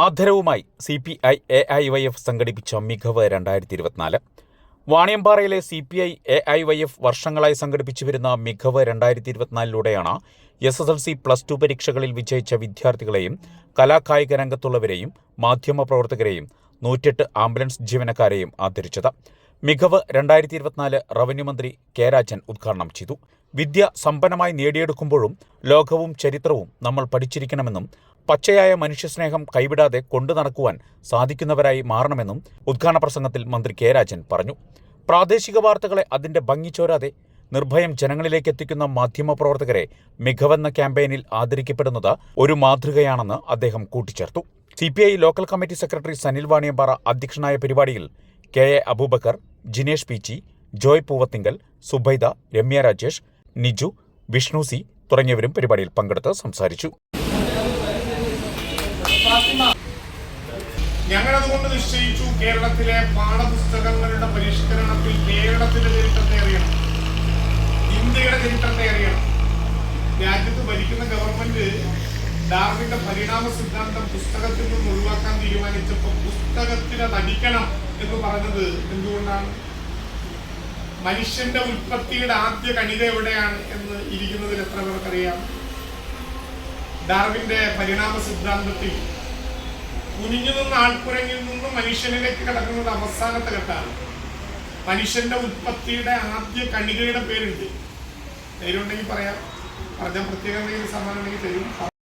ആദരവുമായി C P I A I Y F സംഘടിപ്പിച്ച മികവ് രണ്ടായിരത്തി ഇരുപത്തിനാല് വാണിയമ്പാറയിലെ C P I A I Y F വർഷങ്ങളായി സംഘടിപ്പിച്ചു വരുന്ന മികവ് രണ്ടായിരത്തി ഇരുപത്തിനാലിലൂടെയാണ് S S L C plus two പരീക്ഷകളിൽ വിജയിച്ച വിദ്യാർത്ഥികളെയും കലാകായിക രംഗത്തുള്ളവരെയും മാധ്യമ പ്രവർത്തകരെയും നൂറ്റെട്ട് ആംബുലൻസ് ജീവനക്കാരെയും ആദരിച്ചത്. മികവ് രണ്ടായിരത്തി ഇരുപത്തിനാല് റവന്യൂ മന്ത്രി കെ രാജൻ ഉദ്ഘാടനം ചെയ്തു. വിദ്യ സമ്പന്നമായി നേടിയെടുക്കുമ്പോഴും ലോകവും ചരിത്രവും നമ്മൾ പഠിച്ചിരിക്കണമെന്നും പച്ചയായ മനുഷ്യസ്നേഹം കൈവിടാതെ കൊണ്ടു നടക്കുവാൻ സാധിക്കുന്നവരായി മാറണമെന്നും ഉദ്ഘാടന പ്രസംഗത്തിൽ മന്ത്രി കെ രാജൻ പറഞ്ഞു. പ്രാദേശിക വാർത്തകളെ അതിന്റെ ഭംഗി ചോരാതെ നിർഭയം ജനങ്ങളിലേക്ക് എത്തിക്കുന്ന മാധ്യമപ്രവർത്തകരെ മികവെന്ന ക്യാമ്പയിനിൽ ആദരിക്കപ്പെടുന്നത് ഒരു മാതൃകയാണെന്ന് അദ്ദേഹം കൂട്ടിച്ചേർത്തു. C P I local committee secretary Sanil Vaniyambara അധ്യക്ഷനായ പരിപാടിയിൽ K A Abubakar Jinesh P Joy Poovathinkal Subaida Ramya Rajesh Niju Vishnu C തുടങ്ങിയവരും പരിപാടിയിൽ പങ്കെടുത്ത് സംസാരിച്ചു. ഞങ്ങളതുകൊണ്ട് നിശ്ചയിച്ചു കേരളത്തിലെ പാഠപുസ്തകങ്ങളുടെ പരിഷ്കരണത്തിൽ കേരളത്തിന്റെ ചരിത്രത്തെ അറിയണം. ഇന്ത്യയുടെ ചരിത്രത്തെ അറിയണം. രാജ്യത്ത് ഭരിക്കുന്ന ഗവൺമെന്റ് ഡാർവിന്റെ പരിണാമ സിദ്ധാന്തം പുസ്തകത്തിൽ നിന്ന് ഒഴിവാക്കാൻ തീരുമാനിച്ചപ്പോൾ പുസ്തകത്തിന് നടിക്കണം എന്ന് പറഞ്ഞത് എന്തുകൊണ്ടാണ്? മനുഷ്യന്റെ ഉൽപ്പത്തിയുടെ ആദ്യ കണിക എവിടെയാണ് എന്ന് ഇരിക്കുന്നതിൽ എത്ര പേർക്കറിയാം? ഡാർവിന്റെ പരിണാമ സിദ്ധാന്തത്തിൽ കുനിഞ്ഞു നിന്ന് ആൾക്കുരങ്ങിൽ നിന്ന് മനുഷ്യനിലേക്ക് കിടക്കുന്നത് അവസാനത്തെ ഘട്ടമാണ്. മനുഷ്യന്റെ ഉൽപ്പത്തിയുടെ ആദ്യ കണികയുടെ പേരുണ്ട്. പേരുണ്ടെങ്കിൽ പറയാം. പറഞ്ഞ പ്രത്യേക എന്തെങ്കിലും സമ്മാനം ഉണ്ടെങ്കിൽ തരും.